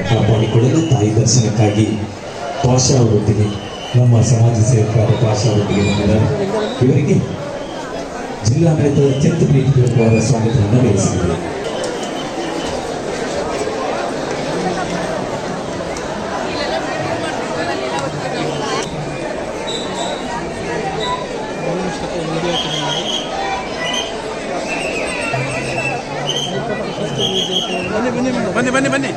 ಕಾಪಾಡಿಕೊಳ್ಳಲು ತಾಯಿ ದರ್ಶನಕ್ಕಾಗಿ ಪಾಶ ಅವರೊಟ್ಟಿಗೆ, ನಮ್ಮ ಸಮಾಜ ಸೇವಕರಾದ ಪಾಶ ಅವರೊಟ್ಟಿಗೆ ಬಂದಿದ್ದಾರೆ. ಇವರಿಗೆ ಜಿಲ್ಲಾಡಳಿತದ ಅತ್ಯಂತ ಪ್ರೀತಿಪೂರ್ವಕವಾದ ಸ್ವಾಗತವನ್ನು ಬಯಸಿದ್ದಾರೆ ಬನ್ನಿ ಬನ್ನಿ ಬನ್ನಿ.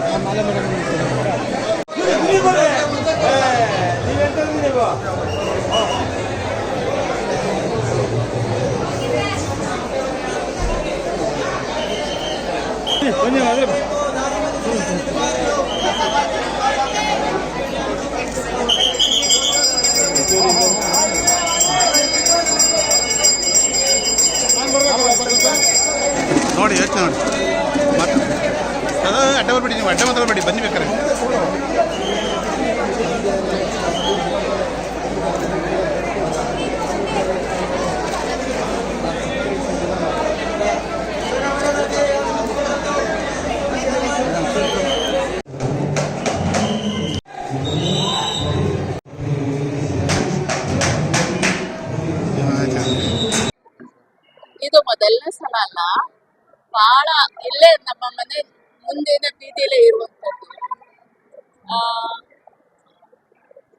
ಬನ್ನಿ ನೋಡಿ ಯೋಚನೆ ನೋಡಿ. ಅದು ಅಡ್ಡ ಬರ್ಬೇಡಿ ನೀವು ಅಡ್ಡ ಮಾತಾಡಬೇಡಿ ಬನ್ನಿ ಬೇಕಾರೆ ಇದು ಮೊದಲನೇ ಸಲ ಅಲ್ಲ ಬಹಳ ಇಲ್ಲೇ ನಮ್ಮ ಮನೆ ಮುಂದಿನ ಬೀದಿಯಲ್ಲೇ ಇರುವಂಥದ್ದು. ಆ,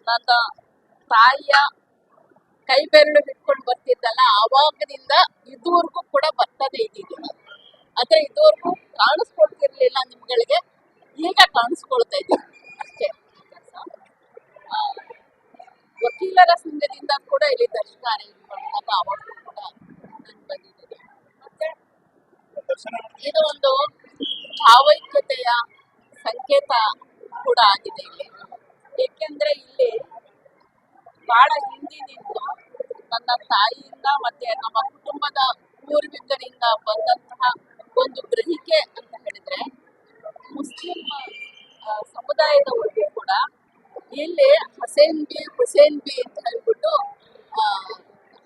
ನನ್ನ ತಾಯಿಯ ಕೈ ಬೆರಳು ಬಿಟ್ಕೊಂಡು ಬರ್ತಿದ್ದಲ್ಲ ಆವಾಗದಿಂದ ಇದುವರೆಗೂ ಕೂಡ ಬರ್ತದೆ ಇದ್ದೀನಿ ಆದ್ರೆ ಇದುವರೆಗೂ ಕಾಣಿಸ್ಕೊಳ್ತಿರ್ಲಿಲ್ಲ ನಿಮ್ಗಳಿಗೆ ಈಗ ಕಾಣಿಸ್ಕೊಳ್ತಾ ಇದ್ದೀನಿ ಅಷ್ಟೇ. ವಕೀಲರ ಸಂಘದಿಂದ ಕೂಡ ಇಲ್ಲಿ ದರ್ಶನ ಅರೇಂಜ್ ಅವಾಗೂ ಕೂಡ ನಾನು ಬಂದಿದ್ದೀನಿ ಮತ್ತೆ ಇದು ಒಂದು ಭಾವೈಕ್ಯತೆಯ ಸಂಕೇತ ಕೂಡ ಆಗಿದೆ ಇಲ್ಲಿ. ಏಕೆಂದ್ರೆ ಇಲ್ಲಿ ಬಹಳ ಹಿಂದಿನಿಂದ ನನ್ನ ತಾಯಿಯಿಂದ ಮತ್ತೆ ನಮ್ಮ ಕುಟುಂಬದ ಪೂರ್ವಿಕರಿಂದ ಬಂದಂತಹ ಒಂದು ಗ್ರಹಿಕೆ ಅಂತ ಹೇಳಿದ್ರೆ ಮುಸ್ಲಿಂ ಸಮುದಾಯದವರಿಗೆ ಕೂಡ ಇಲ್ಲಿ ಹಸೇನ್ ಬಿ, ಹುಸೇನ್ ಬಿ ಅಂತ ಹೇಳ್ಬಿಟ್ಟು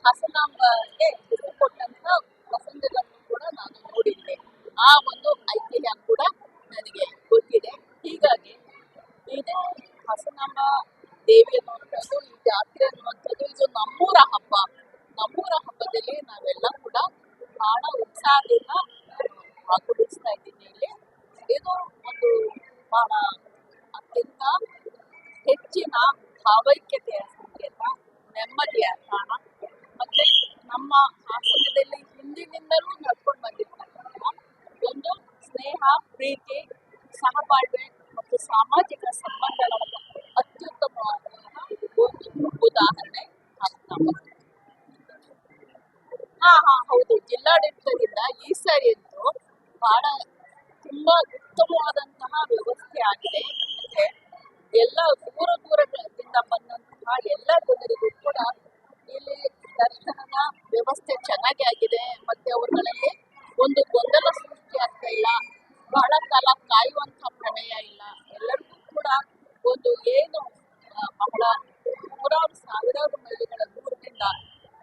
ಹಸನಾಂಬಗೆ ಹೆಸರು ಕೊಟ್ಟಂತ ಪ್ರಸಂಗಗಳನ್ನು ಕೂಡ ನಾನು ನೋಡಿದ್ದೆ. ಆ ಒಂದು ಐತಿಹ್ಯ. ನನಗೆ ಗೊತ್ತಿದೆ. ಹೀಗಾಗಿ ಇದು ಹಸನಮ್ಮ ದೇವಿ ಅನ್ನುವಂಥದ್ದು ಈ ಜಾತ್ರೆ ಅನ್ನುವಂಥದ್ದು ಇದು ನಮ್ಮೂರ ಹಬ್ಬ. ನಮ್ಮೂರ ಹಬ್ಬದಲ್ಲಿ ನಾವೆಲ್ಲ ಕೂಡ ಬಹಳ ಉತ್ಸಾಹದಿಂದ ಭಾಗವಹಿಸ್ತಾ ಇದ್ದೀನಿ ಇಲ್ಲಿ. ಇದು ಒಂದು ಬಹಳ ಅತ್ಯಂತ ಹೆಚ್ಚಿನ ಭಾವೈಕ್ಯತೆಯ ಸಂಕೇತ, ನೆಮ್ಮದಿಯ ತಾಣ. ಮತ್ತೆ ನಮ್ಮ ಹಾಸನದಲ್ಲಿ ಹಿಂದಿನಿಂದಲೂ ಸ್ನೇಹ, ಪ್ರೀತಿ, ಸಹಬಾಳ್ವೆ ಮತ್ತು ಸಾಮಾಜಿಕ ಸಂಬಂಧಗಳ ಅತ್ಯುತ್ತಮವಾದ ಒಂದು ಉದಾಹರಣೆ ಹಾ ಹಾ, ಹೌದು. ಜಿಲ್ಲಾಡಳಿತದಿಂದ ಈ ಸಾರಿ ಅಂತೂ ಬಹಳ ತುಂಬಾ ಉತ್ತಮವಾದಂತಹ ವ್ಯವಸ್ಥೆ ಆಗಿದೆ. ಮತ್ತೆ ಎಲ್ಲ ದೂರ ದೂರದಿಂದ ಬಂದಂತಹ ಎಲ್ಲ ಜನರಿಗೂ ಕೂಡ ಇಲ್ಲಿ ದರ್ಶನದ ವ್ಯವಸ್ಥೆ ಚೆನ್ನಾಗಿ ಆಗಿದೆ. ಮತ್ತೆ ಅವರುಗಳಲ್ಲಿ ಒಂದು ಗೊಂದಲ ಬಹಳ ಕಾಲ ಕಾಯುವಂತ ಪ್ರಮೇಯ ಇಲ್ಲ. ಎಲ್ಲರಿಗೂ ಕೂಡ ಒಂದು ಏನು ಬಹಳ ನೂರಾರು ಸಾವಿರಾರು ಮೈಲಿಗಳ ದೂರದಿಂದ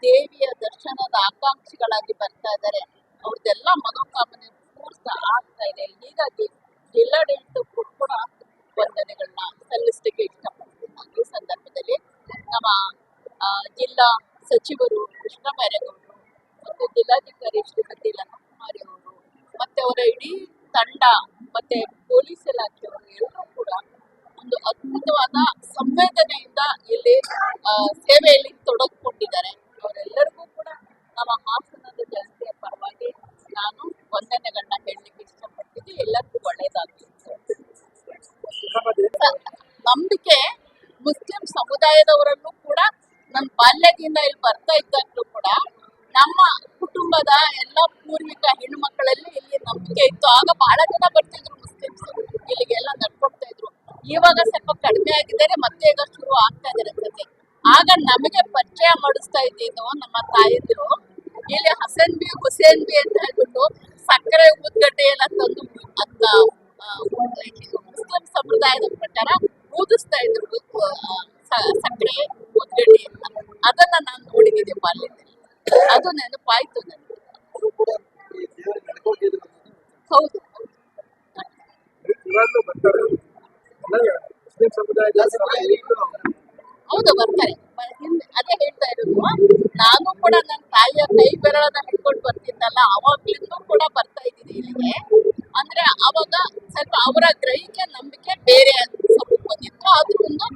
ದೇವಿಯ ದರ್ಶನದ ಆಕಾಂಕ್ಷಿಗಳಾಗಿ ಬರ್ತಾ ಇದ್ದಾರೆ. ಅವ್ರದ್ದೆಲ್ಲ ಮನೋಕಾಮನೆ ಪೂರ್ತ ಆಗ್ತಾ ಇದೆ. ಹೀಗಾಗಿ ಜಿಲ್ಲಾಡಳಿತಕ್ಕೂ ಕೂಡ ವಂದನೆಗಳನ್ನ ಸಲ್ಲಿಸಲಿಕ್ಕೆ ಇಷ್ಟಪಡ್ತೀನಿ. ಈ ಸಂದರ್ಭದಲ್ಲಿ ನಮ್ಮ ಜಿಲ್ಲಾ ಸಚಿವರು ಕೃಷ್ಣ ಬೈರೇಗೌಡರು ಮತ್ತು ಜಿಲ್ಲಾಧಿಕಾರಿ ಶ್ರೀಮತಿ ಲಕ್ಷ್ಮಾರಿ ಅವರು, ಮತ್ತೆ ಅವರ ಇಡೀ ತಂಡ ಮತ್ತೆ ಪೊಲೀಸ್ ಇಲಾಖೆಯವರು ಎಲ್ಲರೂ ಕೂಡ ಒಂದು ಅದ್ಭುತವಾದ ಸಂವೇದನೆಯಿಂದ ಇಲ್ಲಿ ಸೇವೆಯಲ್ಲಿ ತೊಡಗಿಕೊಂಡಿದ್ದಾರೆ. ಅವರೆಲ್ಲರಿಗೂ ಕೂಡ ನಮ್ಮ ಹಾಸನದ ಜನತೆಯ ಪರವಾಗಿ ನಾನು ವಂದನೆಗಳನ್ನ ಹೇಳಲಿಕ್ಕೆ ಇಷ್ಟಪಡ್ತೀನಿ. ಎಲ್ಲರಿಗೂ ಒಳ್ಳೇದಾಗಲಿ ನಂಬಿಕೆ ಮುಸ್ಲಿಂ ಸಮುದಾಯದವರನ್ನು ಕೂಡ ನನ್ನ ಬಾಲ್ಯದಿಂದ ಇಲ್ಲಿ ಬರ್ತಾ ಇದ್ದಾಗಲೂ ಕೂಡ ನಮ್ಮ ಕುಟುಂಬದ ಎಲ್ಲ ಪೂರ್ವಿಕ ಹೆಣ್ಣು ಮಕ್ಕಳಲ್ಲಿ ನಂಬಿಕೆ ಇತ್ತು. ಆಗ ಬಹಳ ಜನ ಬರ್ತಿದ್ರು ಮುಸ್ಲಿಮ್ಸ್. ಇಲ್ಲಿಗೆಲ್ಲ ನಡ್ಕೊಡ್ತಾ ಇದ್ರು. ಇವಾಗ ಸ್ವಲ್ಪ ಕಡಿಮೆ ಆಗಿದ್ದಾರೆ ಮತ್ತೆ ಈಗ ಶುರು ಆಗ್ತಾ ಇದ್ದಾರೆ ಸತಿ ಆಗ ನಮಗೆ ಪರಿಚಯ ಮಾಡಿಸ್ತಾ ಇದ್ದಿದ್ದು ನಮ್ಮ ತಾಯಿದ್ರು. ಇಲ್ಲಿ ಹಸನ್ ಬಿ ಹುಸೇನ್ ಬಿ ಅಂತ ಹೇಳ್ಬಿಟ್ಟು ಸಕ್ಕರೆ ಉದ್ಗಡ್ಡೆ ಎಲ್ಲ ತಂದು ಆ, ಮುಸ್ಲಿಂ ಸಂಪ್ರದಾಯದ ಪ್ರಕಾರ ಊದಿಸ್ತಾ ಇದ್ರು ಸಕ್ಕರೆ ಉದ್ಗಡ್ಡೆ ಅಂತ ಅದನ್ನ ನಾನು ನೋಡಿದ್ದೀನಿ ಬಾಲ್ಯದಲ್ಲಿ ಅದು ನೆನಪಾಯ್ತು ನನಗೆ ಹೌದು ಮುಸ್ಲಿಂ ಸಮುದಾಯದ ಹೌದು, ಬರ್ತಾರೆ. ಅದೇ ಹೇಳ್ತಾ ಇರೋದು, ನಾನು ಕೂಡ ನನ್ನ ತಾಯಿಯ ಕೈ ಬೆರಳನ್ನ ಹಿಡ್ಕೊಂಡು ಬರ್ತಿದ್ದಲ್ಲ ಅವಾಗ್ಲಿಂದ ಕೂಡ ಬರ್ತಾ ಇದ್ದೀನಿ ಇಲ್ಲಿಗೆ. ಅಂದ್ರೆ ಅವಾಗ ಸ್ವಲ್ಪ ಅವರ ಗ್ರಹಿಕೆ, ನಂಬಿಕೆ ಬೇರೆ ಸ್ವಲ್ಪ ಬಂದಿತ್ತು. ಆದ್ರೂ ಒಂದು